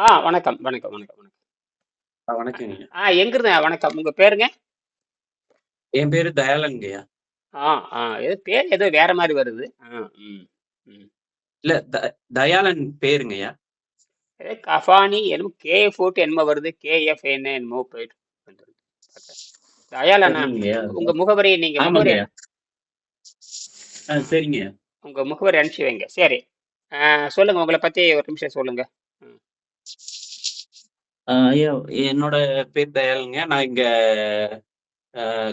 ஆ வணக்கம் வணக்கம் வணக்கம் வணக்கம். ஆ, வணக்கங்க ஆ எங்கிருந்து வணக்கம். உங்க பேருங்க? என் பேரு தயாளன்ங்கய்யா. ஆ ஆ ஏதோ பேர் ஏதோ வேற மாதிரி வருது. ஆ ம் இல்ல த- தயாளன் பேருங்கய்யா. ஏதோ கஃபானி என்னமோ கே போட்டு என்னமோ வருது. கேஎஃப் என்ன என்னமோ போயிட்டு சரிங்கய்யா உங்க முகவரி நீங்க முகவரி சரிங்கய்யா. உங்க முகவரி அனுப்பிச்சு வைங்க. சரி. சொல்லுங்க. உங்களை பத்தி ஒரு நிமிஷம் சொல்லுங்க. ஐயா என்னோட பேர் தயாளுங்க. நான் இங்க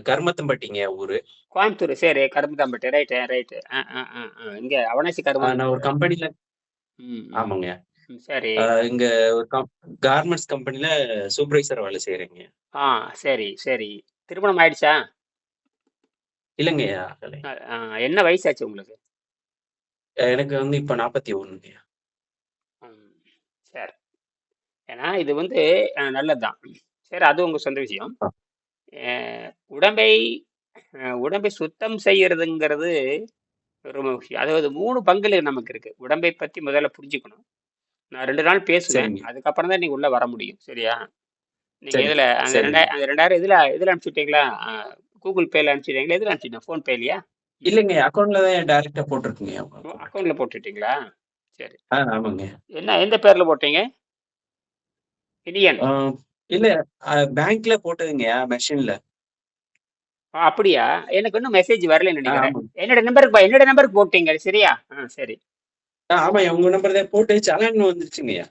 கருமத்தம்பட்டிங்க ஊரு. கோயம்புத்தூர் சரி கரும்புதாம்பட்டு ரைட்டு ரைட்டு இங்க அவனாசி ஆ, கரும்பு நான் ஒரு கம்பெனில ஆமாங்க. சரி. இங்க ஒரு கார்மெண்ட்ஸ் கம்பெனில சூப்பர்வைசர் வேலை செய்யறேங்க ஆ சரி சரி. திருமணம் ஆயிடுச்சா? ஆ, என்ன வயசாச்சு உங்களுக்கு? எனக்கு வந்து இப்ப நாற்பத்தி ஒண்ணுங்கய்யா ம், சரி ஏன்னா இது வந்து நல்லதுதான். சரி அது உங்க சொந்த விஷயம். உடம்பை உடம்பை சுத்தம் செய்யறதுங்கிறது ரொம்ப முக்கியம். அதாவது மூணு பங்குல நமக்கு இருக்கு. உடம்பை பத்தி முதல்ல புரிஞ்சுக்கணும். நான் ரெண்டு நாள் பேசுவேன். அதுக்கப்புறம் தான் நீங்க உள்ள வர முடியும். சரியா? நீங்க இதுல அந்த ரெண்டாயிரம் அந்த ரெண்டாயிரம் இதுல இதுல அனுப்பிச்சுட்டீங்களா? கூகுள் பேல அனுப்பிச்சிட்டீங்களா? இதுல அனுப்பிச்சிட்டேன் ஃபோன் பேலையா? இல்லைங்க அக்கௌண்ட்ல தான் டைரக்டா போட்டிருக்குங்க. அக்கௌண்ட்ல போட்டுட்டீங்களா? சரி. ஆமாங்க. என்ன எந்த பேர்ல போட்டீங்க? இனியன் ஆ, இல்ல பேங்க்ல போட்டதுங்க மெஷின்ல அப்படியா? எனக்கு இன்னும் மெசேஜ் வரலன்னு நினைக்கிறேன். என்னோட நம்பருக்கு என்னோட நம்பருக்கு போட்டீங்க சரியா? ஆ சரி. ஆமா உங்க நம்பர் தான் போட்டு சலான் வந்துருச்சுங்கய்யா.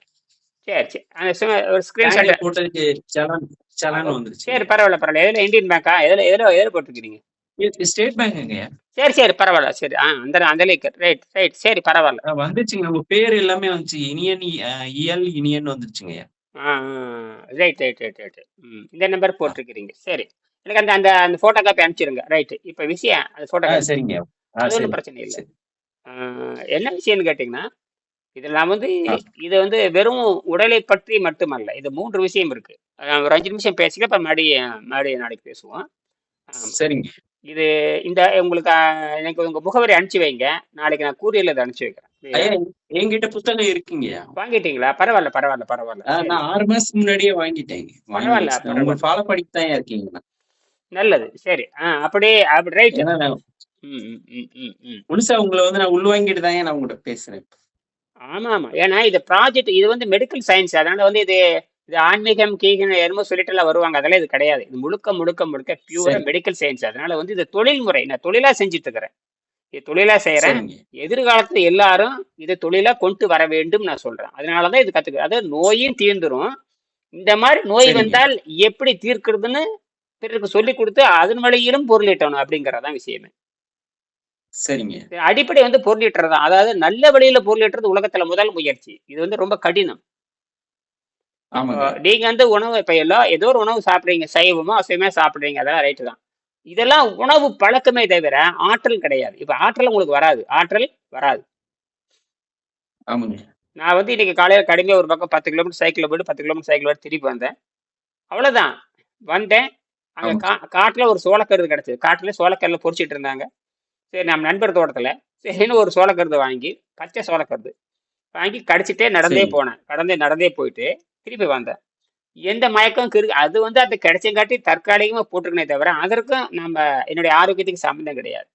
சரி சரி. ஒரு ஸ்கிரீன்ஷாட் போட்டதுக்கு சலான் சலான் வந்துருச்சு. சரி பரவாயில்ல பரவாயில்ல. எதுல இந்தியன் பேங்க்கா எதுல எதுல எதுல போட்டுருக்கீங்க இது ஸ்டேட் பேங்க்குங்கய்யா சரி சரி பரவாயில்ல சரி. ஆ அந்த அந்த ரைட் ரைட் சரி பரவாயில்ல. வந்துச்சுங்க உங்க பேர் எல்லாமே வந்துச்சு. இனியன் இயல் இனியன் வந்துருச்சுங்கய்யா. ஆ ரைட் ரைட் ரைட் ரைட் ம். இந்த நம்பர் போட்டிருக்கிறீங்க. சரி. எனக்கு அந்த அந்த அந்த ஃபோட்டோ காப்பி அனுப்பிச்சிருங்க. ரைட்டு இப்போ விஷயம் அந்த ஃபோட்டோ ஆ, காப்பி சரிங்கய்யா ஆ அது ஒன்றும் பிரச்சனை இல்லை. சரி. என்ன விஷயம்னு கேட்டிங்கன்னா இதில் நான் வந்து ஆ. இது வந்து வெறும் உடலை பற்றி மட்டுமல்ல. இது மூன்று விஷயம் இருக்கு. அஹ் ஒரு அஞ்சு நிமிஷம் பேசிக்க அப்புறம் மறுபடியும் மறுபடியும் நாளைக்கு பேசுவோம். ஆமாம் சரிங்க. இது இந்த உங்களுக்கு அஹ், எனக்கு உங்கள் முகவரி அனுப்பிச்சி வைங்க. நாளைக்கு நான் கூரியரில் இதை அனுப்பிச்சி வைக்கிறேன். என்கிட்ட புத்தகம் இருக்குங்கய்யா வாங்கிட்டீங்களா? பரவாயில்ல பரவாயில்ல பரவாயில்ல. நான் ஆறு மாசத்துக்கு முன்னாடியே வாங்கிட்டேங்க. வாங்கி பரவாயில்ல ஃபாலோ பண்ணிட்டு தான் இருக்கீங்க நல்லது. சரி. ஆ அப்படியே அப்படி ம் முழுசா உங்களை வந்து நான் உள்வாங்கிட்டு தான் நான் உங்கள்கிட்ட பேசுறேன். ஆமா ஆமா. ஏன்னா இது ப்ராஜெக்ட் இது வந்து மெடிக்கல் சயின்ஸ் அதனால வந்து இது இது ஆன்மீகம் கீகம் என்னமோ சொல்லிட்டு எல்லாம் வருவாங்க. அதெல்லாம் இது கிடையாது. இது முழுக்க முழுக்க முழுக்க பியூரா மெடிக்கல் சயின்ஸ் அதனால வந்து இது தொழில்முறை. நான் தொழிலா செஞ்சுட்டு இருக்கிறேன். தொழிலா செய்யறேன் எதிர்காலத்துல எல்லாரும் இதை தொழிலா கொண்டு வர வேண்டும் நான் சொல்றேன். அதனாலதான் இது கத்துக்க அதாவது நோயும் தீர்ந்துரும். இந்த மாதிரி நோய் வந்தால் எப்படி தீர்க்கிறதுன்னு பிறருக்கு சொல்லி கொடுத்து அதன் வழியிலும் பொருளீட்டணும் அப்படிங்கறதான் விஷயமே. சரிங்க. அடிப்படை வந்து பொருளீட்டுறது தான் அதாவது நல்ல வழியில பொருளீட்டுறது உலகத்துல முதல் முயற்சி. இது வந்து ரொம்ப கடினம். நீங்க வந்து உணவு இப்ப எல்லாம் ஏதோ ஒரு உணவு சாப்பிடுறீங்க சைவமோ அசைவமே சாப்பிடுறீங்க அதெல்லாம் ரைட்டு தான். இதெல்லாம் உணவு பழக்கமே தவிர ஆற்றல் கிடையாது. இப்ப ஆற்றல் உங்களுக்கு வராது. ஆற்றல் வராது. நான் வந்து இன்னைக்கு காலையில கடுமையா ஒரு பக்கம் பத்து கிலோமீட்டர் சைக்கிள் போயிட்டு பத்து கிலோமீட்டர் சைக்கிள் திருப்பி வந்தேன். அவ்வளவுதான். வந்தேன். அங்க கா காட்டுல ஒரு சோளக்கருது கிடைச்சது. காட்டுல சோளக்கருல பொறிச்சிட்டு இருந்தாங்க. சரி நம்ம நண்பர் தோட்டத்துல சரின்னு ஒரு சோளக்கருது வாங்கி பச்சை சோளக்கருது வாங்கி கடிச்சிட்டே நடந்தே போனேன். கடந்தே நடந்தே போயிட்டு திருப்பி வந்தேன். எந்த மயக்கம் கிரு அது வந்து அது கிடைச்சங்காட்டி தற்காலிகமா போட்டிருக்கனே தவிர அதற்கும் நம்ம என்னுடைய ஆரோக்கியத்துக்கு சம்மந்தம் கிடையாது.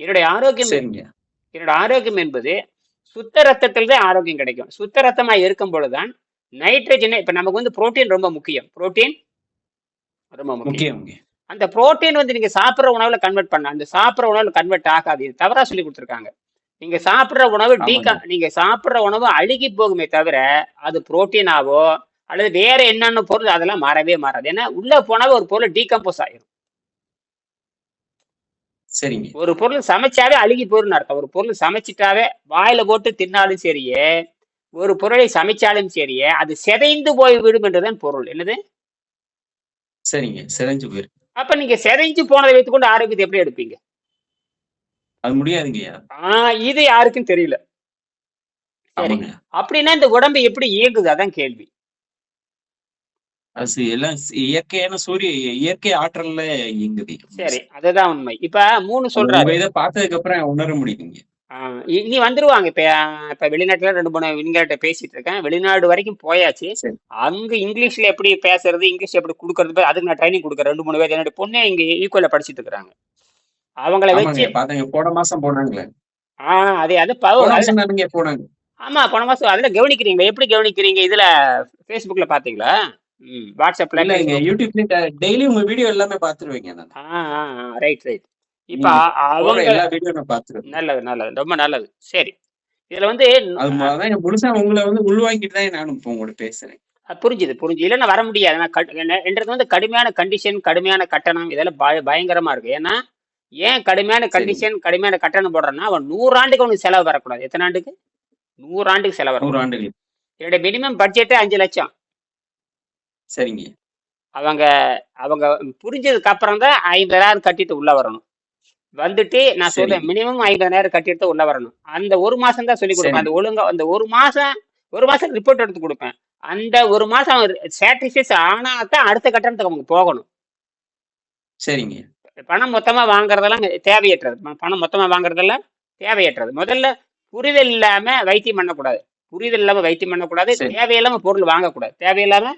என்னுடைய ஆரோக்கியம் என்னோட ஆரோக்கியம் என்பது சுத்த ரத்தத்தில் தான் ஆரோக்கியம் கிடைக்கும். சுத்த ரத்தமா இருக்கும் பொழுதுதான் நைட்ரஜனை இப்ப நமக்கு வந்து புரோட்டீன் ரொம்ப முக்கியம். புரோட்டீன் ரொம்ப முக்கியம். அந்த புரோட்டீன் வந்து நீங்க சாப்பிடுற உணவுல கன்வெர்ட் பண்ண அந்த சாப்பிடுற உணவுல கன்வெர்ட் ஆகாது. இது தவறா சொல்லி கொடுத்துருக்காங்க. நீங்க சாப்பிடுற உணவு டீகா ஆமாங்க நீங்க சாப்பிடுற உணவு அழுகி போகுமே தவிர அது புரோட்டீனாவோ அல்லது வேற என்னென்ன பொருள் அதெல்லாம் மாறவே மாறாது. ஏன்னா உள்ள போனாவே ஒரு பொருள் டீகம்போஸ் ஆயிரும். சரிங்க. ஒரு பொருள் சமைச்சாவே அழுகி போயிருன்னு அர்த்தம். ஒரு பொருள் சமைச்சிட்டாவே வாயில போட்டு தின்னாலும் சரியே ஒரு பொருளை சமைச்சாலும் சரியே அது சிதைந்து போய் விடும் என்றுதான் பொருள். என்னது? சரிங்க. சிதைஞ்சு போயிருக்கு. அப்ப நீங்க சிதைஞ்சு போனதை வைத்துக்கொண்டு ஆரோக்கியத்தை எப்படி எடுப்பீங்க? அது முடியாதுங்கய்யா ஆஹ் இது யாருக்கும் தெரியல. அப்படின்னா இந்த உடம்பு எப்படி இயங்குது? அதான் கேள்வி. அது எல்லாம் இயற்கையான சூரிய இயற்கை ஆற்றல்ல இயங்குது. சரி அதுதான் உண்மை. இப்ப மூணு சொல்றாரு. இதை பார்த்ததுக்கு அப்புறம் உணர இ- இனி வந்துருவாங்க. இப்ப இப்ப வெளிநாட்டுல ரெண்டு மூணு விண்கிட்ட பேசிட்டு இருக்கேன். வெளிநாடு வரைக்கும் போயாச்சு. அங்க இங்கிலீஷ்ல எப்படி பேசுறது இங்கிலீஷ் எப்படி கொடுக்கறது அதுக்கு நான் ட்ரைனிங் கொடுக்குறேன். ரெண்டு மூணு பேர். என்னோட பொண்ணே இங்க ஈக்குவலா படிச்சிட்டு இருக்கிறாங்க. அவங்கள வச்சு பாத்தீங்க போன மாசம் போனாங்களே. ஆ அதே அது போனாங்க. ஆமா போன மாசம். அதுல கவனிக்கிறீங்களா? எப்படி கவனிக்கிறீங்க? இதுல Facebookல பாத்தீங்களா? வாட்ஸ்அப்ல இல்ல Facebook யூடியூப்ல டெய்லி உங்க வீடியோ எல்லாமே பாத்துருவீங்க நான். ரைட் ரைட் இப்ப அவங்க எல்லா வீடியோ நான் பாத்துருவேன். நல்லது நல்லது. ரொம்ப நல்லது. சரி. இதுல வந்து அது முழுசா உங்களை வந்து உள்வாங்கிட்டு தான் நானும் இப்போ உங்கள்ட்ட பேசுறேன். புரிஞ்சுது புரிஞ்சு இல்லைன்னா வர முடியாது. நான் என்றது வந்து கடுமையான கண்டிஷன் கடுமையான கட்டணம் இதெல்லாம் பய பயங்கரமா இருக்கு. ஏன்னா ஏன் கடுமையான கண்டிஷன் கடுமையான கட்டணம் போடுறேன்னா அவன் நூறாண்டுக்கு அவனுக்கு செலவு வரக்கூடாது. எத்தனை ஆண்டுக்கு? நூறாண்டுக்கு செலவு நூறு வரக்கூடாது ஆண்டுகள் என்னுடைய மினிமம் பட்ஜெட்டே அஞ்சு லட்சம். சரிங்க. அவங்க அவங்க புரிஞ்சதுக்கு அப்புறம் தான் ஐம்பதாயிரம் கட்டிட்டு உள்ள வரணும். வந்துட்டு நான் சொல்றேன் மினிமம் ஐம்பதாயிரம் கட்டிட்டு உள்ள வரணும். அந்த ஒரு மாசம் தான் சொல்லி கொடுப்பேன். அந்த ஒழுங்கா அந்த ஒரு மாசம் ஒரு மாசம் ரிப்போர்ட் எடுத்து கொடுப்பேன். அந்த ஒரு மாசம் சாட்டிஸ்ஃபைஸ் ஆனா தான் அடுத்த கட்டணத்துக்கு அவங்க போகணும். சரிங்க. பணம் மொத்தமா வாங்குறதெல்லாம் தேவையற்றது. பணம் மொத்தமா வாங்குறதெல்லாம் தேவையற்றது. முதல்ல புரிதல் இல்லாம வைத்தியம் பண்ணக்கூடாது. புரிதல் இல்லாம வைத்தியம் பண்ணக்கூடாது. தேவையில்லாம பொருள் வாங்கக்கூடாது. தேவையில்லாம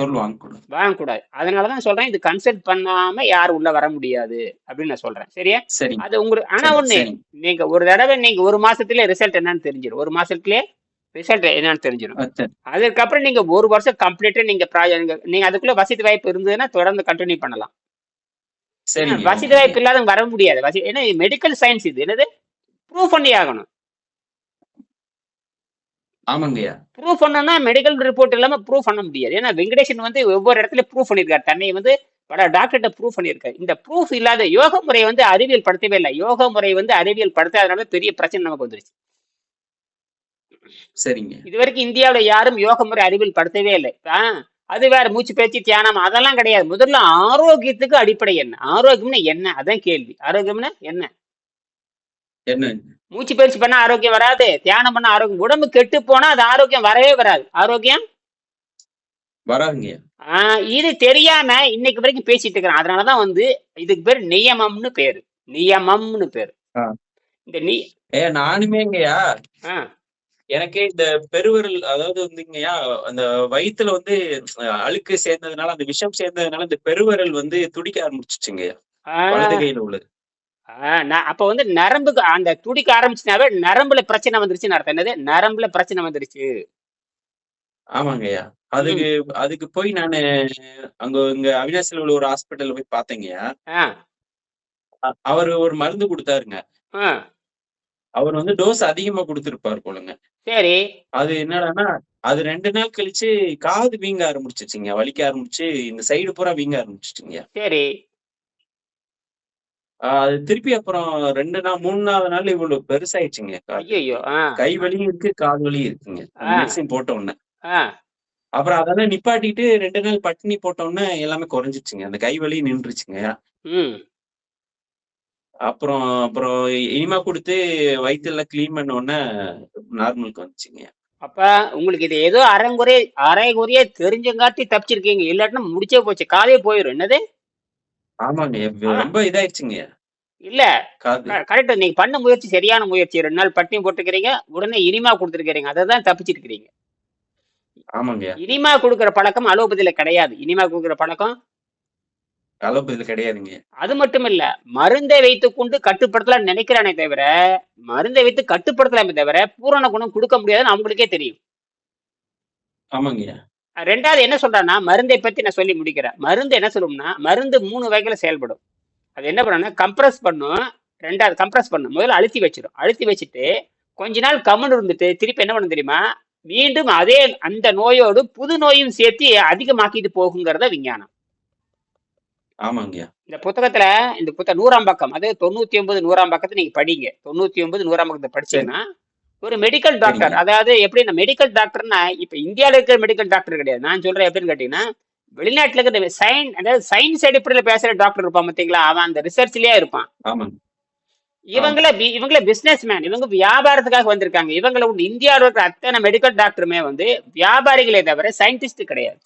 வாங்கக்கூடாது வாங்கக்கூடாது. அதனாலதான் சொல்றேன் இது கன்சல்ட் பண்ணாம யாரும் உள்ள வர முடியாது அப்படின்னு நான் சொல்றேன். சரியா? சரிங்க. அது உங்களுக்கு ஆனா சரி ஒண்ணு நீங்க ஒரு தடவை நீங்க ஒரு மாசத்துல ரிசல்ட் என்னன்னு தெரிஞ்சிடும் ஒரு மாசத்துலயே ரிசல்ட் என்னன்னு தெரிஞ்சிடும் சரி. அதுக்கப்புறம் நீங்க ஒரு வருஷம் கம்ப்ளீட்டா நீங்க ப்ராஜெக்ட் நீங்க அதுக்குள்ள வசதி வாய்ப்பு இருந்ததுன்னா தொடர்ந்து கண்டினியூ பண்ணலாம். வசதி வாய்ப்பு இல்லாதவங்க வர முடியாது. வசதி ஏன்னா மெடிக்கல் சயின்ஸ் இது. என்னது? ப்ரூவ் பண்ணி ஆகணும். ஆமாங்கய்யா. ப்ரூவ் பண்ணனா மெடிக்கல் ரிப்போர்ட் இல்லாம ப்ரூவ் பண்ண முடியாது. ஏன்னா வெங்கடேஷன் வந்து ஒவ்வொரு இடத்துல ப்ரூவ் பண்ணியிருக்காரு. தன்னை வந்து பல டாக்டர்கிட்ட ப்ரூவ் பண்ணியிருக்காரு. இந்த ப்ரூஃப் இல்லாத யோக முறை வந்து அறிவியல் படுத்தவே இல்லை. யோக முறை வந்து அறிவியல் படுத்தாதனால பெரிய பிரச்சனை நமக்கு வந்துருச்சு. சரிங்க. இது வரைக்கும் இந்தியாவுல யாரும் யோக முறை அறிவியல் படுத்தவே இல்லை. அது வேற மூச்சு பேச்சு தியானம் அதெல்லாம் கிடையாது. முதல்ல ஆரோக்கியத்துக்கு அடிப்படை என்ன? ஆரோக்கியம்னா என்ன? அதான் கேள்வி. ஆரோக்கியம்னா என்ன? என்ன? மூச்சு பயிற்சி பண்ணா ஆரோக்கியம் வராது தியானம் பண்ணா ஆரோக்கியம் உடம்பு கெட்டு போனா அது ஆரோக்கியம் வரவே வராது. ஆரோக்கியம்? வராதுங்கய்யா ஆஹ் இது தெரியாம இன்னைக்கு வரைக்கும் பேசிட்டு இருக்கிறேன். அதனாலதான் வந்து இதுக்கு பேர் நியமம்னு பேரு. நியமம்னு பேரு. இந்த நீ ஏ நானுமேங்கய்யா எனக்கே இந்த பெருவிரல் அதாவது வந்துங்கய்யா அந்த வயித்துல வந்து அழுக்கு சேர்ந்ததுனால அந்த விஷம் சேர்ந்ததுனால இந்த பெருவிரல் வந்து துடிக்க ஆரம்பிச்சிச்சுங்கய்யா வலது கையில உள்ளது. அப்ப வந்து நரம்புக்கு அந்த துடிக்க ஆரம்பிச்சுனாவே நரம்புல பிரச்சனை வந்துருச்சுன்னு அர்த்தம். என்னது? நரம்புல பிரச்சனை வந்துருச்சு. ஆமாங்கய்யா அதுக்கு அதுக்கு போய் நானு அங்க இங்க அவினாசில உள்ள ஒரு ஹாஸ்பிட்டல்ல போய் அ- அவரு ஒரு மருந்து கொடுத்தாருங்க. அவர் வந்து டோஸ் அதிகமா கொடுத்திருப்பாரு போலங்க. சரி. அது என்னடான்னா அது ரெண்டு நாள் கழிச்சு காது வீங்க ஆரம்பிச்சிச்சுங்க. வலிக்க ஆரம்பிச்சு இந்த சைடு பூரா வீங்க ஆரம்பிச்சிச்சுங்க சரி. அது திருப்பி அப்புறம் ரெண்டு நாள் மூணு நாலு நாள் இவ்வளவு பெருசாயிடுச்சுங்க கை வலியும் இருக்கு கால் வலியும் இருக்குங்க. மெடிசின் போட்ட உடனே. அப்புறம் அதெல்லாம் நிப்பாட்டிட்டு ரெண்டு நாள் பட்டினி போட்ட உடனே எல்லாமே குறைஞ்சிச்சுங்க அந்த கை வலி நின்றுச்சுங்க. அப்புறம் அப்புறம் இனிமா கொடுத்து வயிற்றுலாம் க்ளீன் பண்ண உடனே நார்மலுக்கு வந்துச்சுங்க. அப்ப உங்களுக்கு இது ஏதோ அரைங்குறை அரைகுறையே தெரிஞ்சங்காட்டி தப்பிச்சிருக்கீங்க. இல்லாட்டினா முடிச்சே போச்சு. காலே போயிடும் என்னது? ஆமாங்க. ஆ. ரொம்ப இதாயிடுச்சுங்க. இல்ல. காது. கரெக்ட். நீங்க பண்ண முயற்சி சரியான முயற்சி. ரெண்டு நாள் பட்டினி போட்டுக்கிறீங்க. உடனே இனிமா கொடுத்துருக்கீங்க அதை தான் தப்பிச்சிருக்கிறீங்க. ஆமாங்க. இனிமா கொடுக்குற பழக்கம் அலோபதியில கிடையாது. இனிமா கொடுக்குற பழக்கம்? அலோபதியில கிடையாதுங்க. அது மட்டும் இல்ல மருந்தை வைத்துக் கொண்டு கட்டுப்படுத்தலாம் நினைக்கிறானே தவிர மருந்தை வைத்து கட்டுப்படுத்தலாமே தவிர பூரண குணம் கொடுக்க முடியாதுன்னு அவங்களுக்கே தெரியும். ஆமாங்க. ரெண்டாவது என்ன சொல்றான்னா மருந்தை பத்தி நான் சொல்லி முடிக்கிறேன். மருந்து என்ன சொல்லும்னா மருந்து மூணு வகையில செயல்படும். அது என்ன பண்ணும்னா கம்ப்ரஸ் பண்ணும். ரெண்டாவது கம்ப்ரஸ் பண்ணும். முதல்ல அழுத்தி வச்சிடும் அழுத்தி வச்சுட்டு கொஞ்ச நாள் கம்மன் இருந்துட்டு திருப்பி என்ன பண்ணும் தெரியுமா? மீண்டும் அதே அந்த நோயோடு புது நோயும் சேர்த்து அதிகமாக்கிட்டு போகுங்கிறத விஞ்ஞானம். ஆமாங்க இந்த புத்தகத்துல இந்த புத்தக நூறாம் பக்கம் அது தொண்ணூத்தி ஒன்பது நூறாம் பக்கத்தை நீங்க படிங்க. தொண்ணூத்தி ஒன்பது நூறாம் பக்கத்தை படிச்சீங்கன்னா ஒரு மெடிக்கல் டாக்டர். அதாவது எப்படின்னா மெடிக்கல் டாக்டர்னா இப்ப இந்தியால இருக்கிற மெடிக்கல் டாக்டர் கிடையாது. நான் சொல்றேன் எப்படின்னு கேட்டீங்கன்னா வெளிநாட்டுல இருக்கிற சயின் அதாவது சயின்ஸ் அடிப்படையில பேசுற டாக்டர் இருப்பான் பாத்தீங்களா அவன் அந்த ரிசர்ச்லயே இருப்பான். இவங்கள இவங்கள பிசினஸ் மேன் இவங்க வியாபாரத்துக்காக வந்திருக்காங்க. இவங்கள விட்டு இந்தியாவில் இருக்கிற அத்தனை மெடிக்கல் டாக்டருமே வந்து வியாபாரிகளே தவிர சயின்டிஸ்ட் கிடையாது.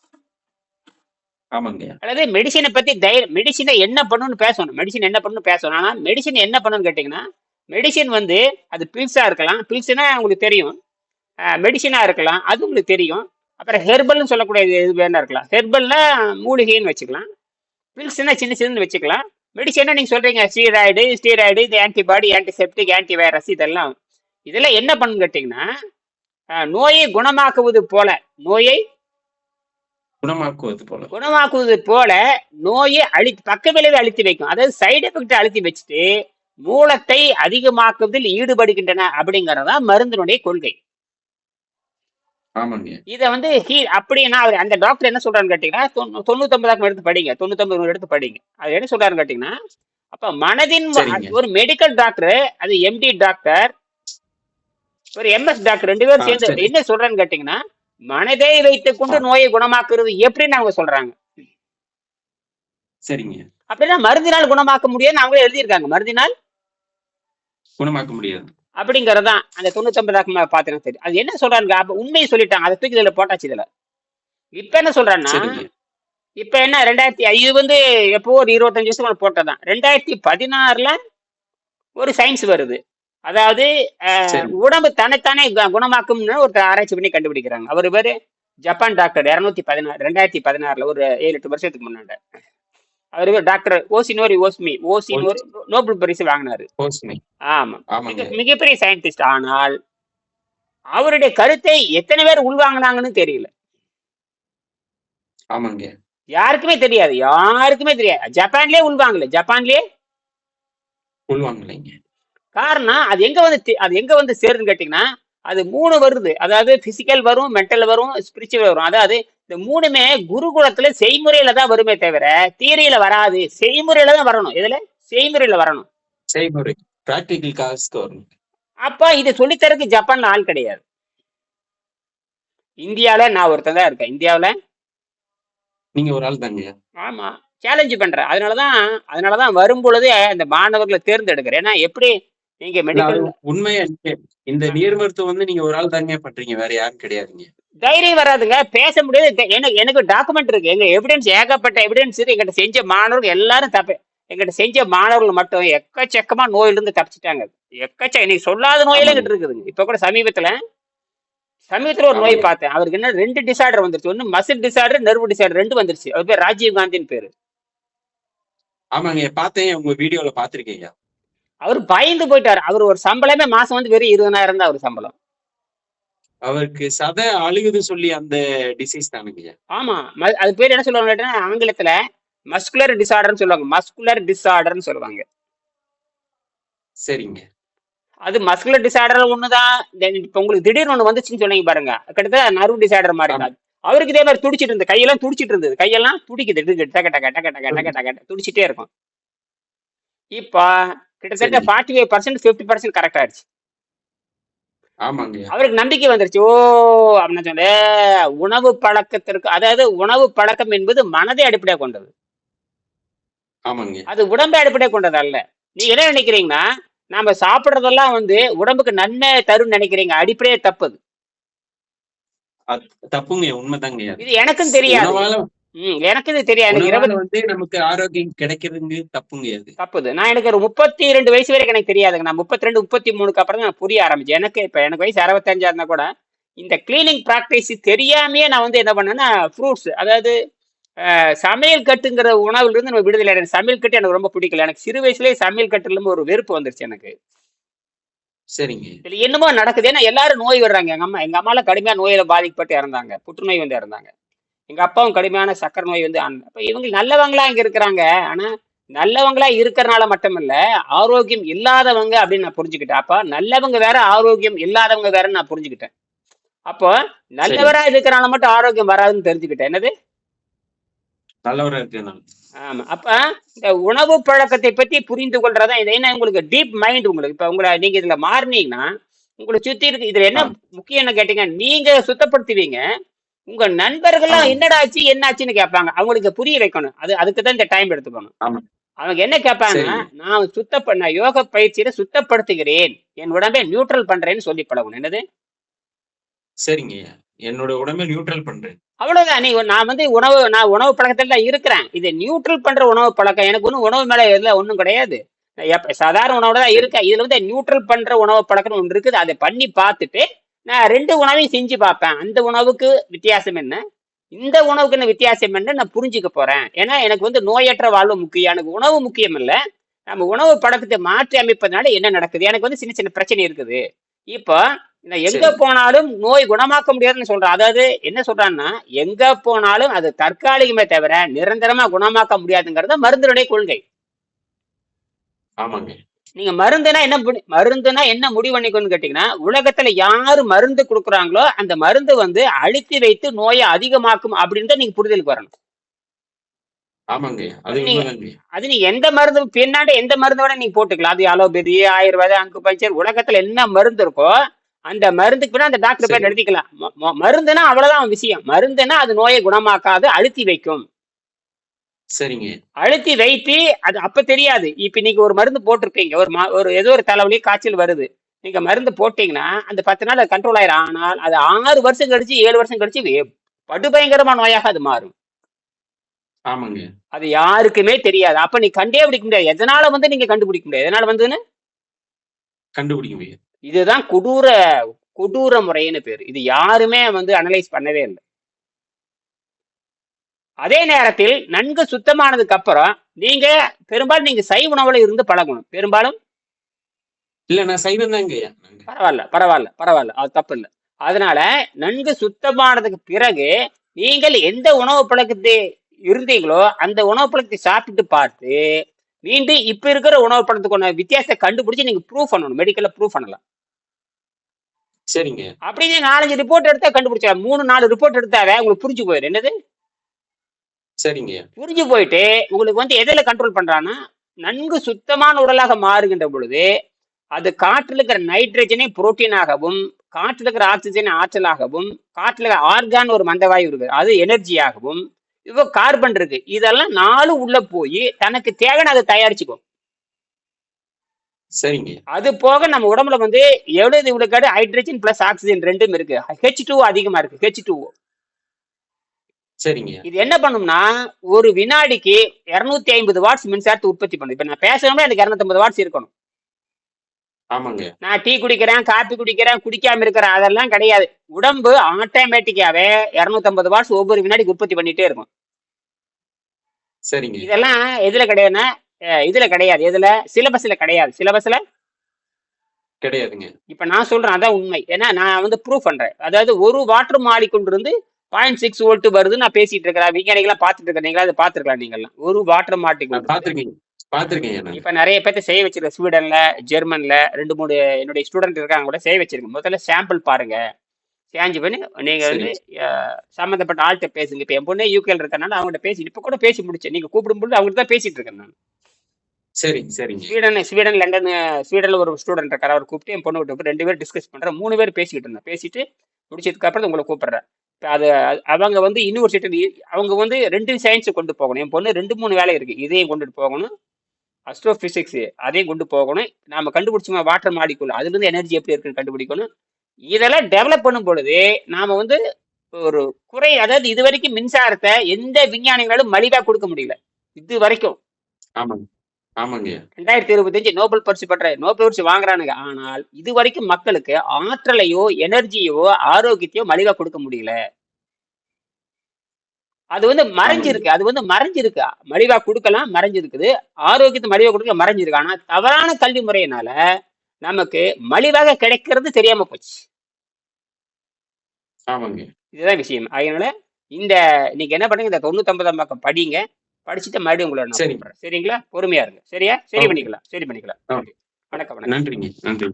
அதாவது மெடிசினை பத்தி தைரிய மெடிசினை என்ன பண்ணணும்னு பேசணும். மெடிசின் என்ன பண்ணணும்னு பேசணும். ஆனா மெடிசின் என்ன பண்ணணும்னு கேட்டீங்கன்னா மெடிசின் வந்து அது பில்ஸா இருக்கலாம். பில்ஸ்னா உங்களுக்கு தெரியும். மெடிசினா இருக்கலாம். அது உங்களுக்கு தெரியும். அப்புறம் ஹெர்பல்னு சொல்லக்கூடிய இது வேணா இருக்கலாம். ஹெர்பல்னா மூலிகைன்னு வச்சுக்கலாம். பில்ஸ்னா சின்ன சின்னன்னு வச்சுக்கலாம். மெடிசனா நீங்க சொல்றீங்க ஸ்டீராய்டு ஸ்டீராய்டு இது ஆன்டிபாடி ஆன்டிசெப்டிக் ஆன்டிவைரஸ் இதெல்லாம். இதெல்லாம் என்ன பண்ணுன்னு கேட்டிங்கன்னா நோயை குணமாக்குவது போல நோயை குணமாக்குவது போல. குணமாக்குவது போல நோயை அழி பக்க விளைவை அழித்து வைக்கும். அதாவது சைடு எஃபெக்ட் அழுத்தி வச்சுட்டு மூலத்தை அதிகமாக்குவதில் ஈடுபடுகின்றன அப்படிங்கறதுதான் மருந்தினுடைய கொள்கை. இதை வந்து அப்படின்னா அவர் அந்த டாக்டர் என்ன சொல்றாருன்னு கேட்டீங்கன்னா தொண்ணூ- தொண்ணூத்தொன்பதாக்கம் எடுத்து படிங்க தொண்ணூத்தொன்பது எடுத்து படிங்க. அது என்ன சொல்றாருன்னு கேட்டீங்கன்னா அப்ப மனதின். ஒரு மெடிக்கல் டாக்டர் அது எம்டி டாக்டர் ஒரு எம்எஸ் டாக்டர் ரெண்டு பேரும் சேர்ந்து சரி. என்ன சொல்றான்னு கேட்டீங்கன்னா மனதை வைத்துக் கொண்டு நோயை குணமாக்குறது எப்படின்னு அவங்க சொல்றாங்க. சரிங்க. அப்படின்னா மருந்தினால் குணமாக்க முடியும்னு அவங்களே எழுதியிருக்காங்க. மருந்தினால் குணமாக்க முடியாது. அப்படிங்கறதுதான் அந்த தொண்ணூத்தொன்பதாக்கம் பாத்தீங்கன்னா தெரியும் அது என்ன சொல்றாங்க அப்ப உண்மையை சொல்லிட்டாங்க. அதை தூக்கி இதுல போட்டாச்சு இதுல. இப்ப என்ன சொல்றான்னா இப்ப என்ன ரெண்டாயிரத்தி இது வந்து எப்போ ஒரு இருபத்தஞ்சு வருஷம் முன்னாடி போட்டதுதான். ரெண்டாயிரத்தி பதினாறுல ஒரு சயின்ஸ் வருது. அதாவது சரி. உடம்பு தன்னைத்தானே குணமாக்கும்னு ஒரு ஆராய்ச்சி பண்ணி கண்டுபிடிக்கிறாங்க. அவர் பேரு ஜப்பான் டாக்டர். இருநூத்தி பதினாறு ரெண்டாயிரத்தி பதினாறுல ஒரு ஏழு எட்டு வருஷத்துக்கு முன்னாடி அவர் பேர் டாக்டர் ஓசினோரி ஓஸ்மி ஓசினோரி நோபல் பரிசு வாங்கினாரு. ஆமா. மிகப்பெரிய சயின்டிஸ்ட் ஆனால் அவருடைய கருத்தை எத்தனை பேர் உள்வாங்கினாங்கன்னு தெரியல. ஆமாங்க. யாருக்குமே தெரியாது யாருக்குமே தெரியாது. ஜப்பான்லயே உள்வாங்கல ஜப்பான்லயே? உள்வாங்கலைங்க. காரணம் அது எங்க வந்து அது எங்க வந்து சேருதுன்னு கேட்டீங்கன்னா அது மூணு வருது. அதாவது பிசிக்கல் வரும் மென்டல் வரும் ஸ்பிரிச்சுவல் வரும். அதாவது இந்த மூணுமே குருகுலத்துல செய்முறையில தான் வருமே தவிர தியரியில வராது. செய்முறையில தான் வரணும். இதுல செய்முறையில வரணும். செய்முறை. பிராக்டிக்கல் காஸ்க்கு வரும் அப்ப இதை சொல்லித்தரக்கு ஜப்பான்ல ஆள் கிடையாது. இந்தியால நான் ஒருத்தன் தான் இருக்கேன். இந்தியாவுல? நீங்க ஒரு ஆள் தாங்க ஆமா. சேலஞ்சு பண்றேன். அதனாலதான் அதனாலதான் வரும் பொழுதே அந்த மாணவர்களை தேர்ந்தெடுக்கிறேன். ஏன்னா எப்படி நீங்க மெடிக்கல் உண்மையா. இந்த நீர் மருத்துவம் வந்து நீங்க ஒரு ஆள் தாங்க பண்றீங்க. வேற யாரும் கிடையாதுங்க. தைரியம் வராதுங்க. பேச முடியாது. எனக்கு எனக்கு டாக்குமெண்ட் இருக்கு. எங்க எவிடன்ஸ் ஏகப்பட்ட எவிடன்ஸ் இருக்கு. எங்கிட்ட செஞ்ச மாணவர்கள் எல்லாரும் தப்பு எங்கிட்ட செஞ்ச மாணவர்கள் மட்டும் எக்கச்சக்கமா நோயில இருந்து தப்பிச்சிட்டாங்க. எக்கச்சக்க இன்னைக்கு சொல்லாத நோயில இருக்குதுங்க. இப்ப கூட சமீபத்துல சமீபத்துல ஒரு நோய். பார்த்தேன். அவருக்கு என்ன ரெண்டு டிசார்டர் வந்துருச்சு. ஒன்னு மசில் டிசார்டர் நர்வு டிசார்டர் ரெண்டு வந்துருச்சு. அவர் பேர் ராஜீவ் காந்தின்னு பேரு. ஆமாங்க. பார்த்தேன். உங்க வீடியோல பாத்திருக்கீங்க அவர் பயந்து போயிட்டாரு. அவர் ஒரு சம்பளமே மாசம் வந்து வெறும் இருபதாயிரம் தான் அவர் சம்பளம். அவருக்கு சத அழுகுது சொல்லி அந்த டிசீஸ் தானுங்க ஆமா அது பேர் என்ன சொல்லுவாங்க ஆங்கிலத்துல மஸ்குலர் டிசார்டர்னு சொல்லுவாங்க. மஸ்குலர் டிசார்டர்னு சொல்லுவாங்க. சரிங்க. அது மஸ்குலர் டிசார்டர் ஒண்ணுதான். இப்ப உங்களுக்கு திடீர்னு ஒண்ணு வந்துச்சுன்னு சொன்னீங்க பாருங்க. கிட்டத்தட்ட நர்வு டிசார்டர் மாதிரி அவருக்கு இதே மாதிரி துடிச்சிட்டு இருந்தது. கையெல்லாம் துடிச்சிட்டு இருந்தது. கையெல்லாம் துடிக்குது. டக டக டக டக டக டக டக துடிச்சிட்டே இருக்கும். இப்ப கிட்டத்தட்ட. Forty five percent fifty percent correct ஆயிடுச்சு. அவருக்கு நம்பிக்கை வந்துருச்சு. ஓ அப்படின்னு சொல்லி உணவு பழக்கத்திற்கு அதாவது உணவு பழக்கம் என்பது மனதை அடிப்படையாக கொண்டது. ஆமாங்க அது உடம்பை அடிப்படையாக கொண்டது அல்ல. நீங்க என்ன நினைக்கிறீங்கன்னா நாம சாப்பிடுறதெல்லாம் வந்து உடம்புக்கு நன்மை தரும்னு நினைக்கிறீங்க. அடிப்படையே தப்புது தப்புங்க உண்மைதாங்க. இது எனக்கும் தெரியாது. எனக்கு இது தெரியாது. எனக்கு இருபது வந்து நமக்கு ஆரோக்கியம் கிடைக்கிறதுங்க தப்புங்க தப்புது. நான் எனக்கு ஒரு முப்பத்தி ரெண்டு வயசு வரைக்கும் எனக்கு தெரியாதுங்க. நான் முப்பத்தி ரெண்டு முப்பத்தி மூணுக்கு அப்புறம் நான் புரிய ஆரம்பிச்சேன். எனக்கு இப்ப எனக்கு வயசு அறுபத்தஞ்சா இருந்தா கூட இந்த கிளீனிங் ப்ராக்டிஸ் தெரியாமையே நான் வந்து என்ன பண்ணேன்னா ஃப்ரூட்ஸ் அதாவது சமையல் கட்டுங்கிற உணவுல இருந்து நம்ம விடுதலை அடையணும். சமையல் கட்டு எனக்கு ரொம்ப பிடிக்கல. எனக்கு சிறு வயசுலயே சமையல் கட்டுல ஒரு வெறுப்பு வந்துருச்சு எனக்கு. சரிங்க. என்னமோ நடக்குது. ஏன்னா எல்லாரும் நோய் வர்றாங்க. எங்க அம்மா எங்க அம்மால கடுமையான நோயில பாதிக்கப்பட்டு இறந்தாங்க. புற்றுநோய் வந்து இறந்தாங்க. எங்க அப்பாவும் கடுமையான சக்கரை நோய் வந்து அப்ப இவங்க நல்லவங்களா இங்க இருக்கிறாங்க. ஆனா நல்லவங்களா இருக்கிறனால மட்டுமில்ல ஆரோக்கியம் இல்லாதவங்க அப்படின்னு நான் புரிஞ்சுக்கிட்டேன். அப்ப நல்லவங்க வேற ஆரோக்கியம் இல்லாதவங்க வேறன்னு நான் புரிஞ்சுக்கிட்டேன். அப்போ நல்லவரா இருக்கிறனால மட்டும் ஆரோக்கியம் வராதுன்னு தெரிஞ்சுக்கிட்டேன். என்னது? நல்லவரா இருக்கனால ஆமா. அப்ப இந்த உணவு பழக்கத்தை பத்தி புரிந்து கொள்றதா? இது என்ன உங்களுக்கு டீப் மைண்ட் உங்களுக்கு? இப்ப உங்களை நீங்க இதுல மாறினீங்கன்னா உங்களை சுத்தி இருக்கு. இதுல என்ன. முக்கியம் என்ன கேட்டீங்க நீங்க சுத்தப்படுத்துவீங்க. உங்க நண்பர்கள்லாம். என்னடா ஆச்சு என்ன ஆச்சுன்னு கேட்பாங்க. அவங்களுக்கு புரிய வைக்கணும். அது அதுக்கு தான் இந்த டைம் எடுத்துக்கணும். அவங்க என்ன கேட்பாங்க. நான் சுத்த பண்ண யோக பயிற்சியில சுத்தப்படுத்துகிறேன். என் உடம்பை நியூட்ரல் பண்றேன்னு சொல்லி பழகணும். என்னது? சரிங்க. என்னோட உடம்பை நியூட்ரல் பண்றேன். அவ்வளவுதான். நீ நான் வந்து உணவு நான் உணவு பழக்கத்துல தான் இருக்கிறேன். இது நியூட்ரல் பண்ற உணவு பழக்கம் எனக்கு ஒன்றும் உணவு மேல எதுல ஒன்றும் கிடையாது. சாதாரண உணவோட தான் இருக்கேன். இதுல வந்து நியூட்ரல் பண்ற உணவு பழக்கம் ஒன்று இருக்குது. அதை பண்ணி பார்த்துட்டு நான் ரெண்டு உணவையும் செஞ்சு பார்ப்பேன். அந்த உணவுக்கு வித்தியாசம் என்ன? இந்த உணவுக்கு என்ன வித்தியாசம் என்ன நான் புரிஞ்சுக்க போறேன். ஏன்னா எனக்கு வந்து நோயற்ற வாழ்வு முக்கியம். எனக்கு உணவு முக்கியம் இல்ல. நம்ம உணவு பழக்கத்தை மாற்றி அமைப்பதனால என்ன நடக்குது? எனக்கு வந்து சின்ன சின்ன பிரச்சனை இருக்குது. இப்போ நான் எங்க. போனாலும் நோய் குணமாக்க முடியாதுன்னு சொல்றேன். அதாவது என்ன சொல்றான்னா எங்க போனாலும் அது தற்காலிகமே தவிர நிரந்தரமா குணமாக்க முடியாதுங்கிறது மருந்தினுடைய கொள்கை. ஆமாங்க. நீங்க மருந்துனா என்ன மருந்துனா என்ன முடிவு பண்ணிக்கணும்னு கேட்டீங்கன்னா உலகத்துல யாரு மருந்து கொடுக்குறாங்களோ அந்த மருந்து வந்து அழுத்தி வைத்து நோயை அதிகமாக்கும் அப்படின்னு நீங்க புரிதலுக்கு வரணும். அது நீங்க எந்த மருந்து பின்னாடி எந்த மருந்து வேணா நீங்க போட்டுக்கலாம். அது அலோபதி ஆயுர்வேதம் அங்குபஞ்சர் உலகத்துல என்ன மருந்து இருக்கோ அந்த மருந்துக்கு வேணா அந்த டாக்டர் பேர். எழுதிக்கலாம். மருந்துனா அவ்வளவுதான் விஷயம். மருந்துனா அது நோயை குணமாக்காது அழுத்தி வைக்கும். சரிங்க. அழுத்தி வைத்து அது அப்ப தெரியாது. இப்ப நீங்க ஒரு மருந்து போட்டிருப்பீங்க. ஒரு ஒரு ஏதோ ஒரு தலைவலி காய்ச்சல் வருது. நீங்க மருந்து போட்டீங்கன்னா அந்த பத்து நாள் கண்ட்ரோல் ஆயிரும். ஆனால் அது ஆறு வருஷம் கழிச்சு ஏழு வருஷம் கழிச்சு படுபயங்கரமான நோயாக அது மாறும். ஆமாங்க. அது யாருக்குமே தெரியாது. அப்ப நீ கண்டே பிடிக்க முடியாது. எதனால வந்து நீங்க கண்டுபிடிக்க முடியாது? எதனால வந்துன்னு கண்டுபிடிக்க முடியும் இதுதான் கொடூர கொடூர முறைன்னு பேர். இது யாருமே வந்து அனலைஸ் பண்ணவே இல்லை. அதே நேரத்தில் நன்கு சுத்தமானதுக்கு அப்புறம் நீங்க பெரும்பாலும் நீங்க சைவ உணவுல இருந்து பழகணும். பெரும்பாலும்? இல்ல நான் சைவம் தாங்க ஐயா நாங்க. பரவாயில்ல பரவாயில்ல பரவாயில்ல. அது தப்பு இல்லை. அதனால நன்கு சுத்தமானதுக்கு பிறகு நீங்கள் எந்த உணவு பழக்கத்தை இருந்தீங்களோ அந்த உணவு பழக்கத்தை சாப்பிட்டு பார்த்து மீண்டும் இப்ப இருக்கிற உணவு பழக்கத்துக்கான வித்தியாசத்தை கண்டுபிடிச்சு நீங்க ப்ரூவ் பண்ணணும். மெடிக்கல்ல ப்ரூவ் பண்ணலாம். சரிங்க. அப்படின்னு நாலஞ்சு ரிப்போர்ட் எடுத்தா கண்டுபிடிச்சா மூணு நாலு ரிப்போர்ட் எடுத்தாவே உங்களுக்கு புரிஞ்சு போயிடும். என்னது? சரிங்க. புரிஞ்சு போயிட்டு உங்களுக்கு வந்து எதில கண்ட்ரோல் பண்றான்னா நன்கு சுத்தமான உடலாக மாறுகின்ற பொழுது அது காற்றில் இருக்கிற நைட்ரஜனை புரோட்டீனாகவும் காற்றில் இருக்கிற ஆக்சிஜனை ஆற்றலாகவும் காற்றில் இருக்கிற ஆர்கான் ஒரு மந்தவாயு இருக்கு அது எனர்ஜியாகவும் இப்போ கார்பன் இருக்கு. இதெல்லாம் நாலு உள்ள போய் தனக்கு தேவையான அதை தயாரிச்சுக்கும். சரிங்க. அது போக நம்ம உடம்புல வந்து எவ்வளவு இவ்வளவு ஹைட்ரஜன் பிளஸ் ஆக்சிஜன் ரெண்டும் இருக்கு. ஹெச் டூ அதிகமா இருக்கு ஹெச் டூ சரிங்க. இது என்ன பண்ணும்னா ஒரு வினாடிக்கு 250 ஐம்பது வாட்ஸ் மின்சாரத்தை உற்பத்தி பண்ணும். இப்ப நான் பேசணும்னா எனக்கு 250 வாட்ஸ் இருக்கணும். ஆமாங்க. நான் டீ குடிக்கிறேன் காபி குடிக்கிறேன் குடிக்காம இருக்கிறேன் அதெல்லாம் கிடையாது. உடம்பு ஆட்டோமேட்டிக்காவே 250 வாட்ஸ் ஒவ்வொரு வினாடிக்கு உற்பத்தி பண்ணிட்டே இருக்கும். சரிங்க. இதெல்லாம் எதுல கிடையாதுன்னா இதுல கிடையாது. எதுல? சிலபஸ்ல கிடையாது. சிலபஸ்ல? கிடையாதுங்க. இப்ப நான் சொல்றேன் அதான் உண்மை. ஏன்னா நான் வந்து ப்ரூவ் பண்றேன். அதாவது ஒரு வாட்டர் மாலிகுண்டு இருந்து பாயிண்ட் சிக்ஸ் வோல்ட் வருது நான் பேசிட்டு இருக்கிறேன். விஞ்ஞானிகளா பார்த்துட்டு இருக்கேன் நீங்களா அதை பார்த்துருக்கலாம் நீங்களாம் ஒரு வாட்டர் பாத்திருக்கேன் பாத்திருக்கேன் நான். இப்ப நிறைய பேர்த்த செய்ய வச்சிருக்கேன் ஸ்வீடன்ல ஜெர்மன்ல ரெண்டு மூணு என்னுடைய ஸ்டூடெண்ட் இருக்காங்க கூட செய்ய வச்சிருக்கேன். முதல்ல சாம்பிள் பாருங்க. சேஞ்சு பண்ணி நீங்க வந்து சம்மந்தப்பட்ட ஆள்கிட்ட பேசுங்க. இப்ப என் பொண்ணு யூகேல இருக்கனால அவங்ககிட்ட பேசி இப்ப கூட பேசி முடிச்சேன். நீங்க கூப்பிடும்போது அவங்ககிட்ட தான் பேசிட்டு இருக்கேன் நான். சரிங்க சரிங்க. ஸ்வீடன் ஸ்வீடன் லண்டன் ஸ்வீடன்ல ஒரு ஸ்டூடெண்ட் இருக்காரு. அவர் கூப்பிட்டு என் பொண்ணு விட்டு ரெண்டு பேரும் டிஸ்கஸ் பண்றேன். மூணு பேர் பேசிக்கிட்டு இருந்தேன் பேசிட்டு முடிச்சதுக்கு அப்புறம் உங்களை கூப்பிடுறேன். அது அவங்க வந்து யூனிவர்சிட்டி அவங்க வந்து ரெண்டு சயின்ஸ் கொண்டு போகணும். என் பொண்ணு ரெண்டு மூணு வேலை இருக்கு. இதையும் கொண்டுட்டு போகணும். அஸ்ட்ரோ பிசிக்ஸ் அதையும் கொண்டு போகணும். நாம கண்டுபிடிச்சோமா வாட்டர் மாடிக்குள்ள அதுலேருந்து எனர்ஜி எப்படி இருக்குன்னு கண்டுபிடிக்கணும். இதெல்லாம் டெவலப் பண்ணும் பொழுது நாம வந்து ஒரு குறை அதாவது இது வரைக்கும் மின்சாரத்தை எந்த விஞ்ஞானிகளும் மலிவா கொடுக்க முடியல. இது வரைக்கும். ஆமாங்க. ஆமாங்க. ரெண்டாயிரத்தி இருபத்தஞ்சு நோபல் பரிசு பெற்ற நோபல் பரிசு வாங்குறானுங்க. ஆனால் இது வரைக்கும் மக்களுக்கு ஆற்றலையோ எனர்ஜியோ ஆரோக்கியத்தையோ மலிவா கொடுக்க முடியல. அது வந்து மறைஞ்சிருக்கு. அது வந்து மறைஞ்சிருக்கு. மலிவா கொடுக்கலாம் மறைஞ்சிருக்குது. ஆரோக்கியத்தை மலிவா கொடுக்க மறைஞ்சிருக்கு. ஆனா தவறான கல்வி முறையினால நமக்கு மலிவாக கிடைக்கிறது தெரியாம போச்சு. ஆமாங்க. இதுதான் விஷயம். அதனால இந்த நீங்க என்ன பண்ணுங்க? இந்த தொண்ணூத்தொன்பதாம் பக்கம் படிங்க. படிச்சுட்டு மறுபடியும் உங்களை நான் சரி. கூப்பிடுறேன். சரிங்களா? பொறுமையா இருங்க. சரியா? சரி. பண்ணிக்கலாம். சரி பண்ணிக்கலாம். வணக்கம் வணக்கம். நன்றிங்க. நன்றி.